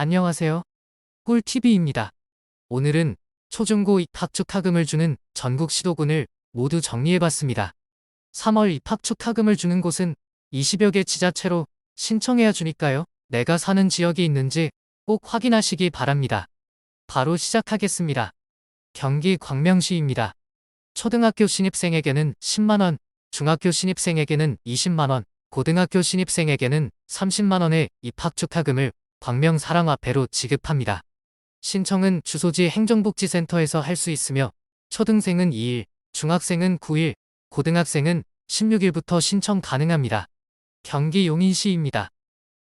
안녕하세요. 꿀TV입니다. 오늘은 초중고 입학 축하금을 주는 전국 시도군을 모두 정리해봤습니다. 3월 입학 축하금을 주는 곳은 20여 개 지자체로 신청해야 주니까요. 내가 사는 지역이 있는지 꼭 확인하시기 바랍니다. 바로 시작하겠습니다. 경기 광명시입니다. 초등학교 신입생에게는 10만원, 중학교 신입생에게는 20만원, 고등학교 신입생에게는 30만원의 입학 축하금을 광명 사랑화폐로 지급합니다. 신청은 주소지 행정복지센터에서 할 수 있으며 초등생은 2일, 중학생은 9일, 고등학생은 16일부터 신청 가능합니다. 경기 용인시입니다.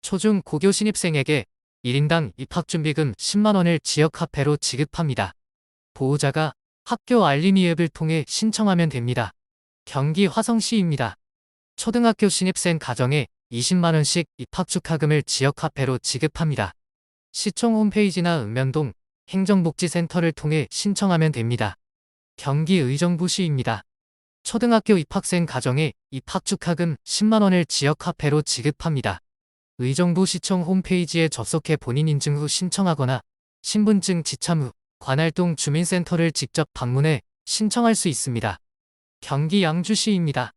초중 고교 신입생에게 1인당 입학준비금 10만원을 지역화폐로 지급합니다. 보호자가 학교 알림이 앱을 통해 신청하면 됩니다. 경기 화성시입니다. 초등학교 신입생 가정에 20만원씩 입학축하금을 지역화폐로 지급합니다. 시청 홈페이지나 읍면동 행정복지센터를 통해 신청하면 됩니다. 경기 의정부시입니다. 초등학교 입학생 가정에 입학축하금 10만원을 지역화폐로 지급합니다. 의정부 시청 홈페이지에 접속해 본인 인증 후 신청하거나 신분증 지참 후 관할동 주민센터를 직접 방문해 신청할 수 있습니다. 경기 양주시입니다.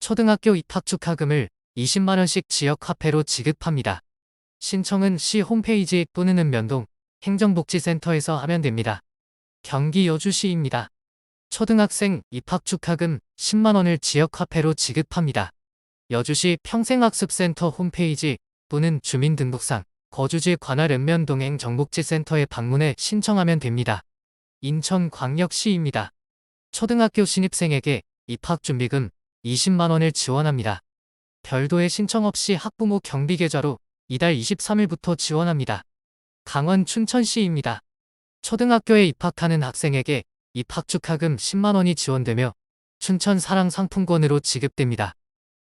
초등학교 입학축하금을 20만원씩 지역 화폐로 지급합니다. 신청은 시 홈페이지 또는 읍면동 행정복지센터에서 하면 됩니다. 경기 여주시입니다. 초등학생 입학 축하금 10만원을 지역 화폐로 지급합니다. 여주시 평생학습센터 홈페이지 또는 주민등록상 거주지 관할 읍면동 행 정복지센터에 방문해 신청하면 됩니다. 인천광역시입니다. 초등학교 신입생에게 입학준비금 20만원을 지원합니다. 별도의 신청 없이 학부모 경비계좌로 이달 23일부터 지원합니다. 강원 춘천시입니다. 초등학교에 입학하는 학생에게 입학 축하금 10만원이 지원되며 춘천 사랑 상품권으로 지급됩니다.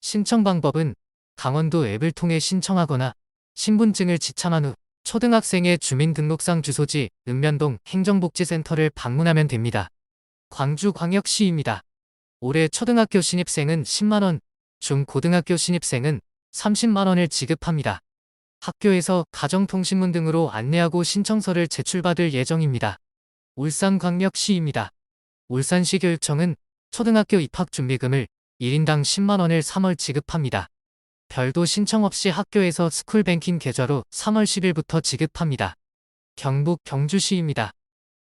신청 방법은 강원도 앱을 통해 신청하거나 신분증을 지참한 후 초등학생의 주민등록상 주소지 읍면동 행정복지센터를 방문하면 됩니다. 광주광역시입니다. 올해 초등학교 신입생은 10만원, 중고등학교 신입생은 30만원을 지급합니다. 학교에서 가정통신문 등으로 안내하고 신청서를 제출받을 예정입니다. 울산광역시입니다. 울산시 교육청은 초등학교 입학준비금을 1인당 10만원을 3월 지급합니다. 별도 신청 없이 학교에서 스쿨뱅킹 계좌로 3월 10일부터 지급합니다. 경북 경주시입니다.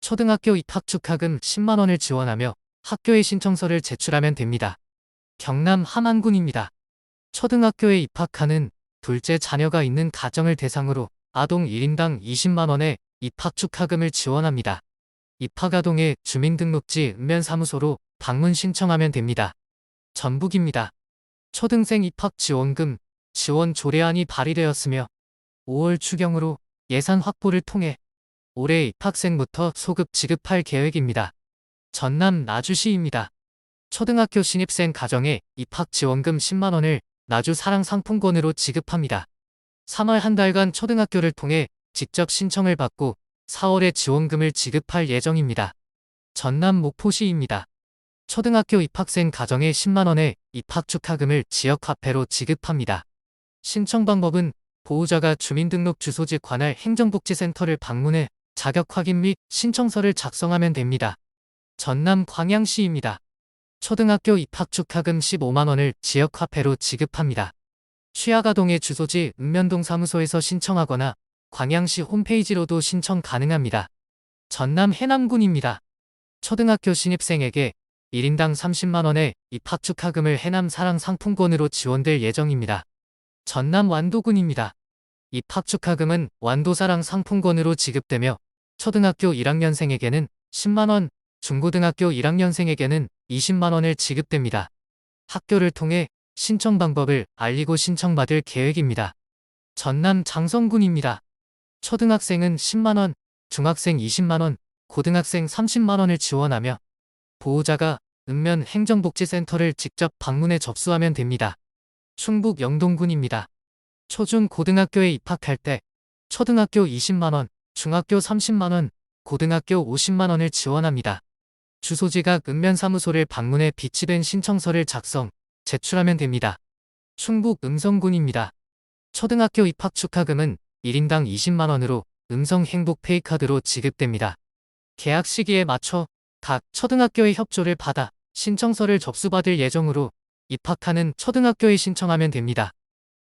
초등학교 입학 축하금 10만원을 지원하며 학교에 신청서를 제출하면 됩니다. 경남 함안군입니다. 초등학교에 입학하는 둘째 자녀가 있는 가정을 대상으로 아동 1인당 20만원의 입학 축하금을 지원합니다. 입학아동의 주민등록지 읍면사무소로 방문 신청하면 됩니다. 전북입니다. 초등생 입학 지원금 지원 조례안이 발의되었으며 5월 추경으로 예산 확보를 통해 올해 입학생부터 소급 지급할 계획입니다. 전남 나주시입니다. 초등학교 신입생 가정에 입학 지원금 10만원을 나주 사랑 상품권으로 지급합니다. 3월 한 달간 초등학교를 통해 직접 신청을 받고 4월에 지원금을 지급할 예정입니다. 전남 목포시입니다. 초등학교 입학생 가정에 10만원의 입학 축하금을 지역화폐로 지급합니다. 신청 방법은 보호자가 주민등록 주소지 관할 행정복지센터를 방문해 자격 확인 및 신청서를 작성하면 됩니다. 전남 광양시입니다. 초등학교 입학 축하금 15만원을 지역화폐로 지급합니다. 취약아동의 주소지 읍면동 사무소에서 신청하거나 광양시 홈페이지로도 신청 가능합니다. 전남 해남군입니다. 초등학교 신입생에게 1인당 30만원의 입학 축하금을 해남 사랑 상품권으로 지원될 예정입니다. 전남 완도군입니다. 입학 축하금은 완도사랑 상품권으로 지급되며 초등학교 1학년생에게는 10만원, 중고등학교 1학년생에게는 20만원을 지급됩니다. 학교를 통해 신청 방법을 알리고 신청받을 계획입니다. 전남 장성군입니다. 초등학생은 10만원, 중학생 20만원, 고등학생 30만원을 지원하며 보호자가 읍면 행정복지센터를 직접 방문해 접수하면 됩니다. 충북 영동군입니다. 초중 고등학교에 입학할 때 초등학교 20만원, 중학교 30만원, 고등학교 50만원을 지원합니다. 주소지가 읍면사무소를 방문해 비치된 신청서를 작성, 제출하면 됩니다. 충북 음성군입니다. 초등학교 입학 축하금은 1인당 20만원으로 음성 행복 페이카드로 지급됩니다. 계약 시기에 맞춰 각 초등학교의 협조를 받아 신청서를 접수받을 예정으로 입학하는 초등학교에 신청하면 됩니다.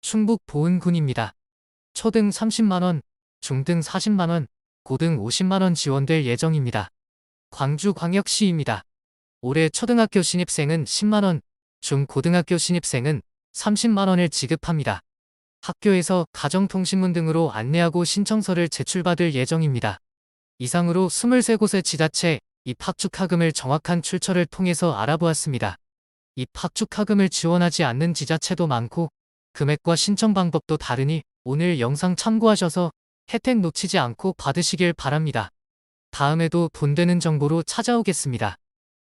충북 보은군입니다. 초등 30만원, 중등 40만원, 고등 50만원 지원될 예정입니다. 광주광역시입니다. 올해 초등학교 신입생은 10만원, 중고등학교 신입생은 30만원을 지급합니다. 학교에서 가정통신문 등으로 안내하고 신청서를 제출받을 예정입니다. 이상으로 23곳의 지자체 입학축하금을 정확한 출처를 통해서 알아보았습니다. 입학축하금을 지원하지 않는 지자체도 많고 금액과 신청 방법도 다르니 오늘 영상 참고하셔서 혜택 놓치지 않고 받으시길 바랍니다. 다음에도 돈 되는 정보로 찾아오겠습니다.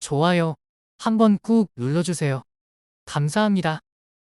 좋아요 한번 꾹 눌러주세요. 감사합니다.